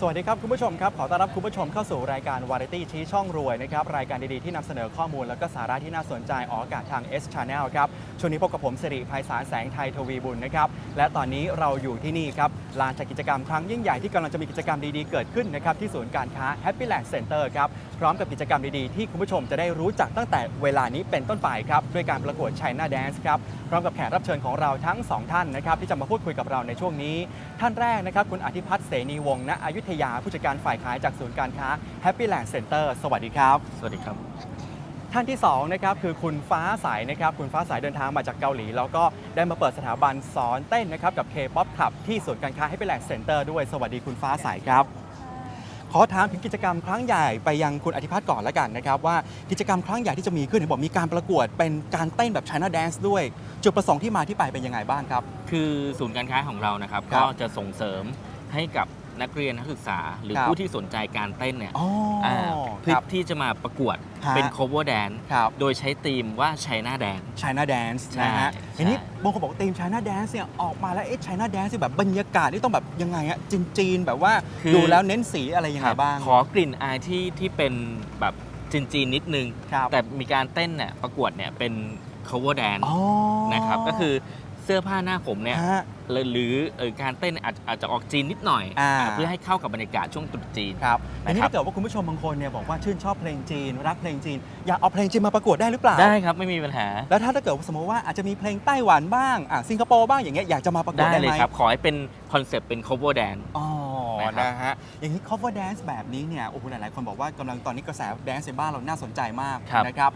สวัสดีครับ คุณผู้ชมครับ ขอต้อนรับคุณผู้ชมเข้าสู่รายการวาไรตี้ชี้ช่องรวยนะครับ รายการดี ๆ ที่นำเสนอข้อมูล และก็สาระที่น่าสนใจออกอากาศทาง S Channel ครับ ช่วงนี้พบกับผมสิริภัยสารแสงไทยทวีบุญนะครับ และตอนนี้เราอยู่ที่นี่ครับลานจัดกิจกรรมครั้งยิ่งใหญ่ที่กำลังจะมีกิจกรรมดีๆเกิดขึ้นนะครับที่ศูนย์การค้า Happy Land Center ครับพร้อมกับกิจกรรมดีๆที่คุณผู้ชมจะได้รู้จักตั้งแต่เวลานี้เป็นต้นไปครับด้วยการประกวด China Dance ครับพร้อมกับแขกรับเชิญของเราทั้งสองท่านนะครับที่จะมาพูดคุยกับเราในช่วงนี้ ท่านแรกนะครับคุณอธิพัฒน์เสนีวงศ์ณอยุธยาผู้จัดการฝ่ายขายจากศูนย์การค้า Happy Land Center สวัสดีครับ สวัสดีครับ ท่านที่2นะครับคือคุณฟ้าใสนะครับคุณฟ้าใสเดินทางมาจากเกาหลี แล้วก็ได้มาเปิดสถาบันสอนเต้นนะครับกับ K-POP Club ที่ศูนย์การค้า Happy Land Center ด้วยสวัสดีคุณฟ้าใสครับ ขอถามถึงกิจกรรมครั้งใหญ่ไปยังคุณอธิพัฒน์ก่อนแล้วกันนะครับว่ากิจกรรมครั้งใหญ่ที่จะมีขึ้นเห็นบอกมีการประกวดเป็นการเต้นแบบ China Dance ด้วย จุดประสงค์ที่มาที่ไปเป็นยังไงบ้างครับ คือศูนย์การค้าของเรานะครับ ครัก็บจะส่งเสริมให้กับ นักเรียนนักศึกษา หรือครับผู้ที่สนใจการเต้นเนี่ยอ๋ออาเพื่คอรับที่จะมาประกวดฮะ เป็น cover dance ครับ โดยใช้ธีมว่า China Dance China Dance ใช่นะฮะใช่ ทีนี้บางคนบอกว่าธีม China Dance เนี่ยออกมาแล้วเอ๊ะ China Dance เนี่ยแบบบรรยากาศนี่ต้องแบบยังไงฮะจีนๆแบบว่าคือดูแล้วเน้นสีอะไรยังคไงรับบ้าง ขอกลิ่นอายที่ที่เป็นแบบจีนๆนิดนึง ครับ แต่มีการเต้นเนี่ยประกวดเนี่ยเป็น cover dance อ๋อนะครับก็คือเสื้อผ้าหน้าผมเนี่ยฮะ หรือหรือเอ่อการเต้นอาจอาจจะออกจีนนิดหน่อยอ่าอ่า เพื่อให้เข้ากับบรรยากาศช่วงตรุษจีน ครับทีนี้นะครับ ถ้าเกิดว่าคุณผู้ชมบางคนเนี่ยบอกว่าชื่นชอบเพลงจีน รักเพลงจีน อยากเอาเพลงจีนมาประกวดได้หรือเปล่า ได้ครับไม่มีปัญหา แล้วถ้าถ้าเกิดว่าสมมติว่าอาจจะมีเพลงไต้หวันบ้างอะสิงคโปร์บ้างอย่างเงี้ยอยากจะมาประกวดได้ได้เลไหยมครับ ขอให้เป็นคอนเซปต์เป็น cover dance อ๋อนะครับ นะฮะอย่างนี้ cover dance แบบนี้เนี่ยโอ้โหหลายๆ คนบอกว่ากำลังตอนนี้กระแสแดนซ์ในบ้านเราน่าสนใจมากครับ นะครับ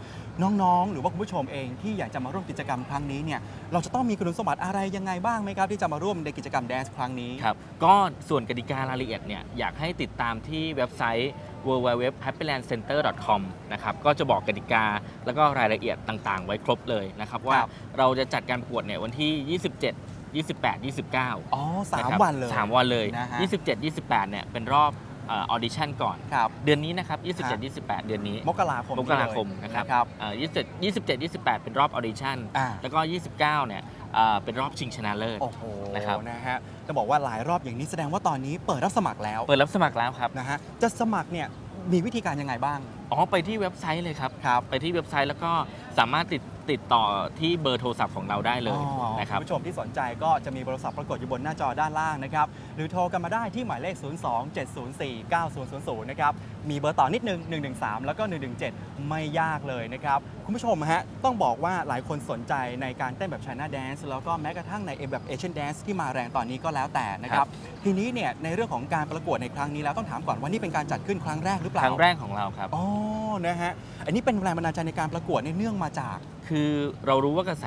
น้องๆ หรือว่าคุณผู้ชมเองที่อยากจะมาร่วมกิจกรรมครั้งนี้เนี่ยเราจะต้องมีคุณสมบัติอะไรยังไงบ้างไหมครับที่จะมาร่วมในกิจกรรมแดนซ์ครั้งนี้ ครับ ก็ส่วนกติการายละเอียดเนี่ย อยากให้ติดตามที่เว็บไซต์ www.happylandcenter.com นะครับ ก็จะบอกกติกาแล้วก็รายละเอียดต่างๆ ไว้ครบเลยนะครับ ว่าครับ เราจะจัดการประกวดเนี่ยวันที่ 27 28 29อ๋อสามะครับวันเลยสามวันเลย นะฮะ 27 28 เนี่ย เป็นรอบเออดิชั่นก่อน ครับ เดือนนี้นะครับ 27 28 เดือนนี้มกราคมมนี้กราเลยคมนะครับครับเอ่อ27 27 28 เป็นรอบออดิชั่น อ่า แล้วก็ 29 เนี่ยเอ่อเป็นรอบชิงชนะเลิศ โอ้โหนะครับ นะฮะจะบอกว่าหลายรอบอย่างนี้แสดงว่าตอนนี้เปิดรับสมัครแล้วเปิดรับสมัครแล้วครับ นะฮะจะสมัครเนี่ยมีวิธีการยังไงบ้าง อ๋อ ไปที่เว็บไซต์เลยครับ ครับ ไปที่เว็บไซต์แล้วก็สามารถติด ติดต่อที่เบอร์โทรศัพท์ของเราได้เลยอ๋อนะครับ ณผู้ชมที่สนใจก็จะมีโทรศัพท์ปรากฏอยู่บนหน้าจอด้านล่างนะครับ หรือโทรกันมาได้ที่หมายเลข 027049000 นะครับ มีเบอร์ต่อนิดนึง 113 แล้วก็ 117 ไม่ยากเลยนะครับ คุณผู้ชมฮะต้องบอกว่าหลายคนสนใจในการเต้นแบบ China Dance แล้วก็แม้กระทั่งในแบบ Asian Dance ที่มาแรงตอนนี้ก็แล้วแต่นะครับ ทีนี้เนี่ยในเรื่องของการประกวดในครั้งนี้แล้วต้องถามก่อนว่านี่เป็นการจัดขึ้นครั้งแรกหรือเปคล่า รั้งแรกของเราครับ อ๋อ นะฮะ อันนี้เป็นแรงบันดาลใจในการประกวดเนี่ยเนื่องมาจาก คือเรารู้ว่ากระแส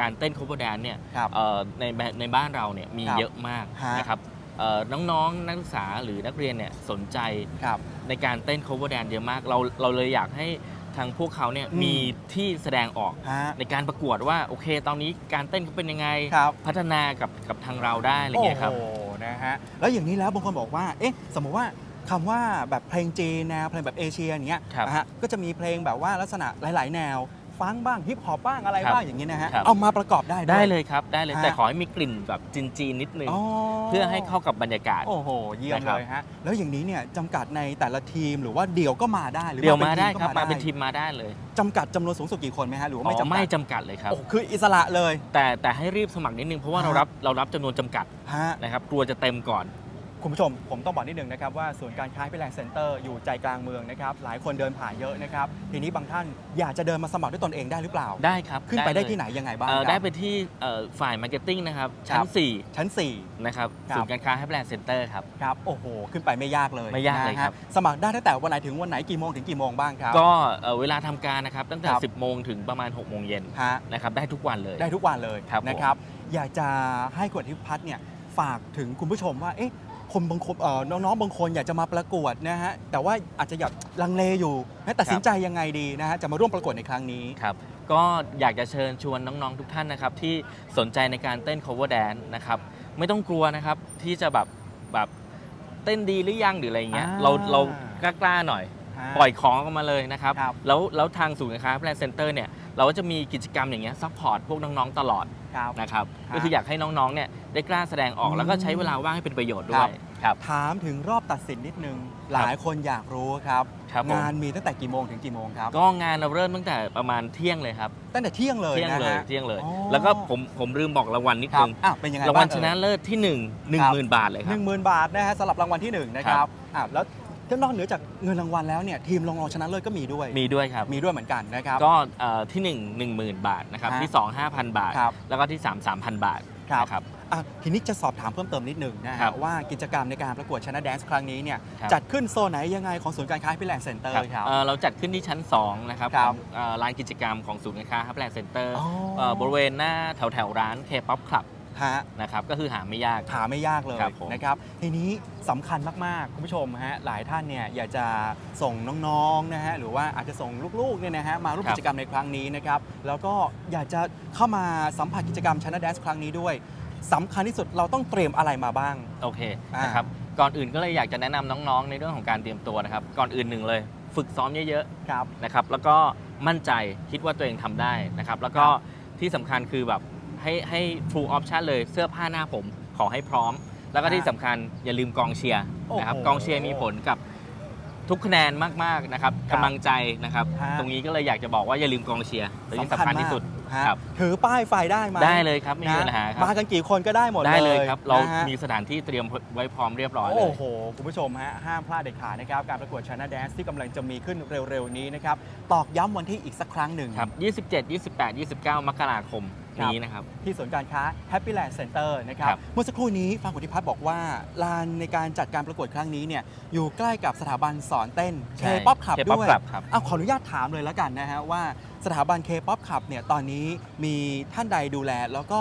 การเต้น cover dance เนี่ยครับ เอ่อในในบ้านเราเนี่ยมีครับเยอะมากฮะ นะครับเอ่อน้องๆนักศึกษาหรือนักเรียนเนี่ยสนใจครับ ในการเต้น cover dance เยอะมาก เราเราเลยอยากให้ทางพวกเขาเนี่ยอืม มีที่แสดงออกฮะในการประกวดว่าโอเค ตอนนี้การเต้นเขาเป็นยังไง ครับพัฒนากับกับทางเราได้อะไรเงี้ยครับ โอ้โหนะฮะแล้วอย่างนี้แล้วบางคนบอกว่า เอ๊ะ สมมติว่าคำว่าแบบเพลงจีนแนวเพลงแบบเอเชียอย่างเงี้ยครับ นะฮะก็จะมีเพลงแบบว่าลักษณะหลาย ๆ แนว ฟังบ้างฮิปฮอปบ้างอะไรครับบ้างอย่างนี้นะฮะครับ เอามาประกอบได้ว ได้เลยครับได้เลยฮะ แต่ขอให้มีกลิ่นแบบจีนๆนิดนึง อ๋อเพื่อให้เข้ากับบรรยากาศ โอ้โหเยี่ยมนะครับ เลยฮะแล้วอย่างนี้เนี่ยจำกัดในแต่ละทีมหรือว่าเดี่ยวก็มาได้หรือเดี๋ยวป็นมาได้ก็ครับมาเป็นได้ทีมมาได้เลยจำกัดจำนวนสูงสุดกี่คนไหมฮะหรือว่าไม่อ๋อจำกัดไม่จำกัดเลยครับ โอ้คืออิสระเลย แต่แต่ให้รีบสมัครนิดนึงเพราะว่าฮะ เรารับเรารับจำนวนจำกัดฮะ นะครับกลัวจะเต็มก่อน คุณผู้ชมผมต้องบอกนิดนึงนะครับว่าศูนย์การค้าพิแลนด์เซ็นเตอร์อยู่ใจกลางเมืองนะครับหลายคนเดินผ่านเยอะนะครับทีนี้บางท่านอยากจะเดินมาสมัครด้วยตนเองได้หรือเปล่า ได้ครับขึ้นไปได้เลยที่ไหนยังไงบ้างเอ่อครับ ได้ไปที่เอ่อฝ่ายมาร์เก็ตติ้งนะครับ ชั้ครันบ4ชั้นนะครับครับ ศูนย์การค้าแฮปแลนด์เซ็นเตอร์ครับ4ครับโอ้โห ขึ้นไปไม่ยากเลยไม่ยากเลยนะฮะครับสมัครได้ตั้งแต่วันไหนถึงวันไหนกี่โมงถึงกี่โมงบ้างครับ ก็เอ่อเวลาทำการนะครับ ตั้งแต่ ครับ 10 โมงถึงประมาณ 6 โมงเย็นฮะนะครับ ได้ทุกวันเลย ได้ทุกวันเลยครับผม นะครับ อยากจะให้คุณอธิพัฒน์เนี่ยฝากถึงคุณผู้ชมว่าเอ๊ะ คนบางคนเอ่อน้องๆบางคนอยากจะมาประกวดนะฮะแต่ว่าอาจจะอยากลังเลอยู่นะตัดสินใจยังไงดีนะฮะจะมาร่วมประกวดในครั้งนี้ ครับก็อยากจะเชิญชวนน้องๆทุกท่านนะครับ ที่สนใจในการเต้น cover dance นะครับไม่ต้องกลัวนะครับที่จะแบบแบบเต้นดีหรือยังหรืออะไรเงี้ยอ่า เราเรากล้าๆหน่อยฮะปล่อยของออกมาเลยนะครับ ครับแล้วแล้วทางศูนย์การค้าแพลนเซ็นเตอร์เนี่ย เราก็จะมีกิจกรรมอย่างเงี้ยซัพพอร์ตพวกน้อง ๆ ตลอด ครับ นะครับฮะก็คืออยากให้น้องๆเนี่ยได้กล้าแสดงออกอืมแล้วก็ใช้เวลาว่างให้เป็นประโยชน์ด้ครัวบยครับ ถามถึงรอบตัดสินนิดนึง หลายคนอยากรู้ครับ ครับผม งานมีตั้งแต่กี่โมงถึงกี่โมงครับ ก็งานเราเริ่มตั้งแต่ประมาณเที่ยงเลยครับตั้งแต่เที่ยงเลยเที่ยงนะเลยฮะ เที่ยงเลย อ๋อ แล้วก็ผมผมลืมบอกรางวัลนิดครับนึงอะเป็นยังไงรางวัลบ้ชนะเอ่ย เลิศที่1 1ครับ0,000บาทเลยคหรับ นึ่งหมื่นบาทนะฮะสำหรับรางวัลที่หนึ่งนะคครัรับบอะแล้ว นอกเหนือจากเงินรางวัลแล้วเนี่ยทีมรองรองชนะเลิศก็มีด้วยมีด้วยครับ มีด้วยเหมือนกันนะครับ ก็เอ่อที่ 1 10,000 บาทนะครับฮะที่ 2 5,000 บาท ครับ แล้วก็ที่ 3 3,000 บาทครับนะครับ อะทีนี้จะสอบถามเพิ่มเติมนิดหนึ่งนะครัฮะบว่ากิจกรรมในการประกวดชนะแดนซ์ครั้งนี้เนี่ยครับ จัดขึ้นโซนไหนยังไงของศูนย์การค้าพิแลนด์เซ็นเตอร์ครับ เอ่อเราจัดขึ้นที่ชั้น 2 นะครับครับของเอ่อลานกิจกรรมของศูนย์การค้าฮับแลนด์เซ็นเตอร์อ๋อ บริเวณหน้าแถวแถวๆร้าน K-POP Club ฮะ นะครับก็คือหาไม่ยาก หาไม่ยากเลยครับผม นะครับ ทีนี้สำคัญมาก ๆ คุณผู้ชมฮะหลายท่านเนี่ยอยากจะส่งน้องๆนะฮะหรือว่าอาจจะส่งลูกๆเนี่ยนะฮะมาร่วมกิจกรรมในครั้งนี้นะครับ แล้วก็อยากจะเข้ามาสัมผัสกิจกรรมชนะแดนซ์ครั้งนี้ด้วยสำคัญที่สุดเราต้องเตรียมอะไรมาบ้าง โอเคอ่าน นะครับก่อนอื่นก็เลยอยากจะแนะนำน้องๆ ในเรื่องของการเตรียมตัวนะครับก่อนอื่นหนึ่งเลย ฝึกซ้อมเยอะครับ ๆนะครับแล้วก็มั่นใจคิดว่าตัวเองทำได้นะครับแล้วก็ที่สำคัญคือแบบ ให้ให้ full option เลยเสื้อผ้าหน้าผมขอให้พร้อม แล้วก็ที่สำคัญอย่าลืมกองเชียร์นะครับโอ้โหกองเชียร์มีผลกับทุกคะแนนมากๆนะครับครับกำลังใจนะครับ ฮะ ตรงนี้ก็เลยอยากจะบอกว่าอย่าลืมกองเชียร์ตัวนี้สำคัญที่สุดฮะครับถือป้ายไฟได้ไหมได้เลยครับไม่มีปัญหาครัมาบกันกี่คนก็ได้หมดได้เลยครับ เรานะฮะ มีสถานที่เตรียมไว้พร้อมเรียบร้อยเลโอ้ยโห คุณผู้ชมฮะ ห้ามพลาดเด็ดขาดนะครับ การประกวดชนะแดนซ์ที่กำลังจะมีขึ้นเร็ว ๆ นี้นะครับ ตอกย้ำวันที่อีกสักครั้งหนึ่ง ครับ 27 28 29 มกราคม ครับ นี้นะครับ ที่ศูนย์การค้า Happy Land Center นะครับ ครับ เมื่อสักครู่นี้ฟังกุธิพัฒน์บอกว่าลานในการจัดการประกวดครั้งนี้เนี่ยอยู่ใกล้กับสถาบันสอนเต้นใช่ K-POP Club K-pop ด้วย Club ครับ เอาขออนุญาตถามเลยแล้วกันนะฮะว่าสถาบัน K-POP Club เนี่ยตอนนี้มีท่านใดดูแล แล้วก็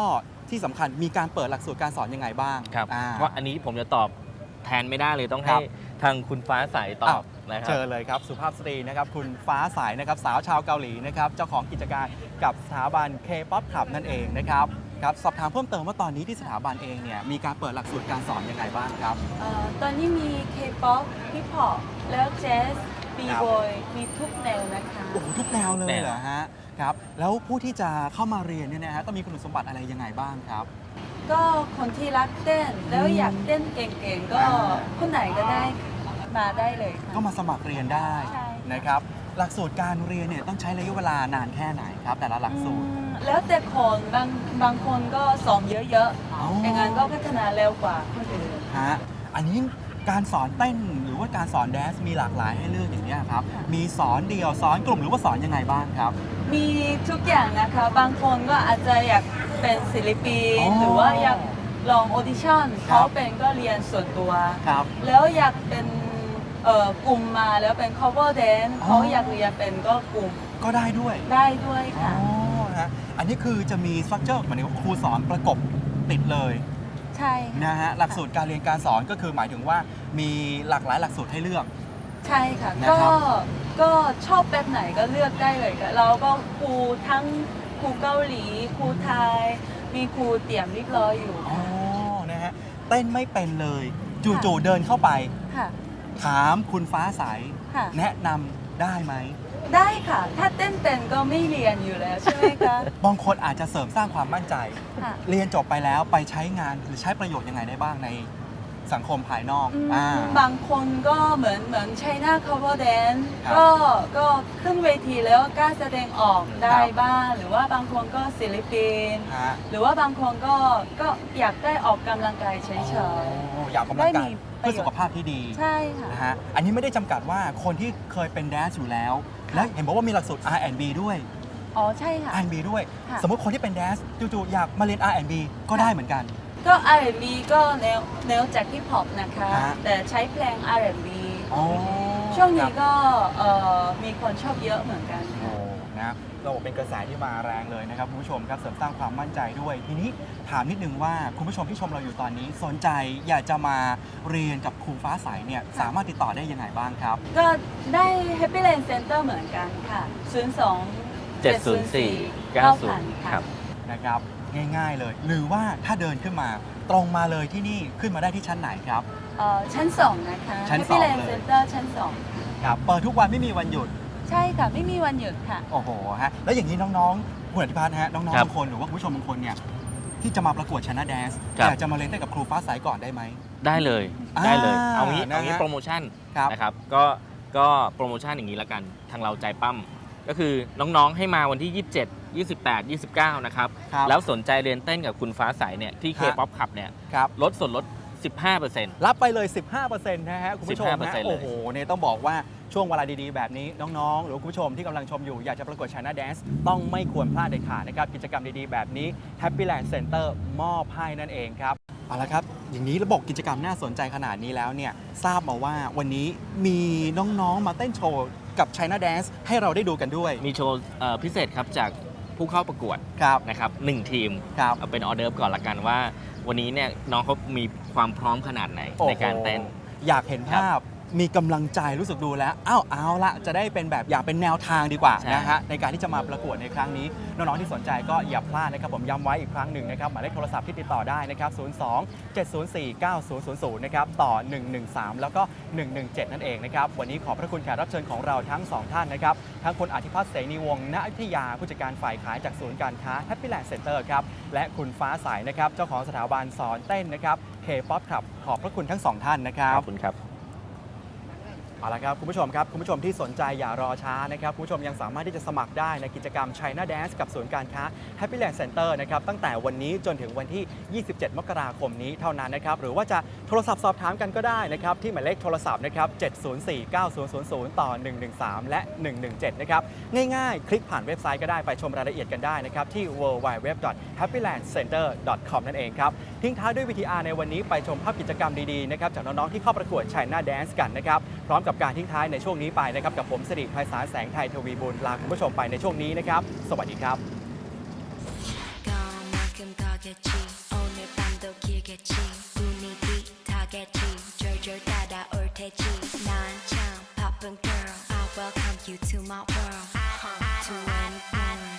ที่สำคัญมีการเปิดหลักสูตรการสอนยังไงบ้างครับอ่าเพราะอันนี้ผมจะตอบแทนไม่ได้เลยต้องคให้รับ ทางคุณฟ้าใสตออ้าบวนะครัเชิบญเลยครับ สุภาพสตรีนะครับ คุณฟ้าใสนะครับ สาวชาวเกาหลีนะครับ เจ้าของกิจการกับสถาบัน K-POP Club นั่นเองนะครับครับสอบถามเพิ่มเติมว่าตอนนี้ที่สถาบันเองเนี่ยมีการเปิดหลักสูตรการสอนยังไงบ้างครับ เอ่อตอนนี้มี K-POP Hip Hop แล้ว Jazz B-Boy มีทุกแนวนะคะ โอ้โหทุกแนวเลยแนวเหรอฮะครับแล้วผู้ที่จะเข้ามาเรียนเนี่ยนะฮะต้องมีคุณสมบัติอะไรยังไงบ้างครับ ก็คนที่รักเต้นแล้วอยากเต้นเก่งๆ ก็อ่า คนไหนก็ได้ มาได้เลยค่ะ ก็มาสมัครเรียนได้ใช่ นะครับ หลักสูตรการเรียนเนี่ยต้องใช้ระยะเวลานานแค่ไหนครับ แต่ละหลักสูตร อืมแล้วแต่คนบางบางคนก็สอนเยอะอ๋อ ๆอย่างนั้นก็พัฒนาเร็วกว่าคนอื่น ฮะ อันนี้การสอนเต้นหรือว่าการสอนแดนซ์มีหลากหลายให้เลือกอย่างนี้ยครับค่ะมีสอนเดี่ยวสอนกลุ่มหรือว่าสอนยังไงบ้างครับ มีทุกอย่างนะคะ บางคนก็อาจจะอยากเป็นศิลปินอ๋อหรือว่าอยากลองออดิชั่นครับ เขาเป็นก็เรียนส่วนตัว ครับ แล้วอยากเป็น เอ่อกลุ่มมาแล้วเป็น cover dance อ๋อ เขาอยากเรียนเป็นก็กลุ่มก็ได้ด้วยได้ด้วยอ๋อค่ะ ฮะอันนี้คือจะมีสตรัคเจอร์หมายถึงว่าครูสอนประกบติดเลยใช่ค่ะนะฮะหลักสูตรการเรียนการสอนก็คือหมายถึงว่ามีหลากหลายหลักสูตรให้เลือก ใช่ค่ะ นะก็ครับก็ชอบแบบไหนก็เลือกได้เลยค่ะเราก็ครูทั้งครูเกาหลีครูไทย มีครูเตรียมเรียบร้อยอยู่อ๋อนะฮะเต้นไม่เป็นเลยจู่ๆเดินเข้าไป ค่ะ ถามคุณฟ้าใสค่ะ แนะนำได้ไหม ได้ค่ะ ถ้าเต้นเป็นก็ไม่เรียนอยู่แล้วใช่ไหมคะบางคนอาจจะเสริมสร้างความมั่นใจ ค่ะ เรียนจบไปแล้วไปใช้งานหรือใช้ประโยชน์ยังไงได้บ้างในสังคมภายนอกอืมอ่า บางคนก็เหมือนเหมือนใช้หน้า cover dance ครับก็ก็ขึ้นเวทีแล้วกล้าแสดงออกได้ครับ บ้าง หรือว่าบางคนก็ศิลปิน ฮะหรือว่าบางคนก็ก็อยากได้ออกกำลังกายเฉยอ๋ออยากออกกำลังกายได้มีประโยชน์ เพื่อสุขภาพที่ดีๆใช่ค่ะนะฮะอันนี้ไม่ได้จำกัดว่าคนที่เคยเป็นแดนซ์อยู่แล้ว แล้วเห็นบอกว่ามีหลักสูตร R&B ด้วย อ๋อใช่ค่ะ R&B ด้วย ค่ะ สมมติคนที่เป็นแดนซ์จู่ๆอยากมาเรียน R&B ก็ได้เหมือนกัน ก็ R&B ก็แนวแนวจากฮิปฮอปนะคะ ฮะ แต่ใช้เพลง R&B อ๋อช่วงนี้ครับก็เอ่อมีคนชอบเยอะเหมือนกัน โอ้ค่ะนะ เราบอกเป็นกระแสที่มาแรงเลยนะครับคุณผู้ชมครับเสริมสร้างความมั่นใจด้วย ทีนี้ถามนิดนึงว่าคุณผู้ชมที่ชมเราอยู่ตอนนี้ สนใจอยากจะมาเรียนกับครูฟ้าใสเนี่ยสามารถติดต่อได้ยังไงบ้างครับ ก็ได้ Happy Land Center เหมือนกันค่ะ 02 704 90 ครับ นะครับง่ายๆเลย หรือว่าถ้าเดินขึ้นมาตรงมาเลยที่นี่ขึ้นมาได้ที่ชั้นไหนครับ เอ่อชั้น 2 นะคะ ชั้น Happy สอง Land เลย Center ชั้น 2 ครับเปิดทุกวันไม่มีวันหยุด ใช่ค่ะ ไม่มีวันหยุดค่ะ โอ้โหฮะแล้วอย่างนี้น้องๆคุณอธิพัฒน์ฮะน้องครัๆบบางคนหรือว่าคุณผู้ชมบางคนเนี่ยที่จะมาประกวดชนะแดนซ์ครับ อยากจะมาเรียนเต้นกับครูฟ้าใสก่อนได้ไหม ได้เลยอ่าได้เลย เอางี้นะฮะเอางี้โปรโมชั่นครับ นะครับก็ก็โปรโมชั่นอย่างนี้ละกันทางเราใจปั้มก็คือน้องๆให้มาวันที่ 27 28 29 นะครับ ครับ แล้วสนใจเรียนเต้นกับคุณฟ้าใสเนี่ยที่ฮะ K-POP Club เนี่ยครับ ลดส่วนลด 15%รับไปเลย 15%นะฮะ คุณผู้ชมนะ15%เลยโอ้โหเนี่ยต้องบอกว่า ช่วงเวลาดีๆ แบบนี้น้องๆ หรือว่าคุณผู้ชมที่กำลังชมอยู่ อยากจะประกวด China Dance ต้องไม่ควรพลาดเด็ดขาดนะครับ กิจกรรมดีๆ แบบนี้ Happy Land Center มอบให้นั่นเองครับ เอาละครับ อย่างนี้ระบบกิจกรรมน่าสนใจขนาดนี้แล้วเนี่ยทราบมาว่าวันนี้มีน้องๆ มาเต้นโชว์กับ China Dance ให้เราได้ดูกันด้วยมีโชว์เอ่อพิเศษครับจากผู้เข้าประกวดครับนะครับหนึ่งทีมครับ เอาเป็นออเดิร์ฟก่อนละกันว่า วันนี้เนี่ยน้องเขามีความพร้อมขนาดไหนโอ้โหในการเต้นอยากเห็นภาพ มีกำลังใจรู้สึกดูแล้วอ้าวเอาละจะได้เป็นแบบอย่างเป็นแนวทางดีกว่าใช่ นะฮะในการที่จะมาประกวดในครั้งนี้ น้องๆที่สนใจก็อย่าพลาดนะครับผมย้ำไว้อีกครั้งหนึ่งนะครับหมายเลขโทรศัพท์ที่ติดต่อได้นะครับ 02 704 9000 นะครับต่อ 113 แล้วก็ 117 นั่นเองนะครับ วันนี้ขอบพระคุณแขกรับเชิญของเราทั้ง 2 ท่านนะครับ ทั้งคุณอธิพัฒน์เสนีวงศ์ณอยุธยาผู้จัดการฝ่ายขายจากศูนย์การค้า Happy Land Center ครับและคุณฟ้าใสนะครับเจ้าของสถาบันสอนเต้นนะครับ K-POP Club ขอบพระคุณทั้งสองท่านนะครับขอบคุณครับ เอาละครับคุณผู้ชมครับคุณผู้ชมที่สนใจอย่ารอช้านะครับคุณผู้ชมยังสามารถที่จะสมัครได้ในกิจกรรม China Dance กับศูนย์การค้า Happy Land Center นะครับตั้งแต่วันนี้จนถึงวันที่ 27 มกราคมนี้เท่านั้นนะครับหรือว่าจะโทรศัพท์สอบถามกันก็ได้นะครับที่หมายเลขโทรศัพท์นะครับ 704-9000 ต่อ 113 และ 117 นะครับง่ายๆ คลิกผ่านเว็บไซต์ก็ได้ไปชมรายละเอียดกันได้นะครับที่ www.happylandcenter.com นั่นเองครับทิ้งท้ายด้วย VTR ในวันนี้ไปชมภาพกิจกรรมดีๆนะครับจากน้องๆที่เข้าประกวด China Dance กันนะครับพร้อมกับกับการทิ้งท้ายในช่วงนี้ไปนะครับ กับผมสิริภัยสารแสงไทยทวีบุญลาคุณผู้ชมไปในช่วงนี้นะครับ สวัสดีครับ welcome you to my world. I, I, I, I, I,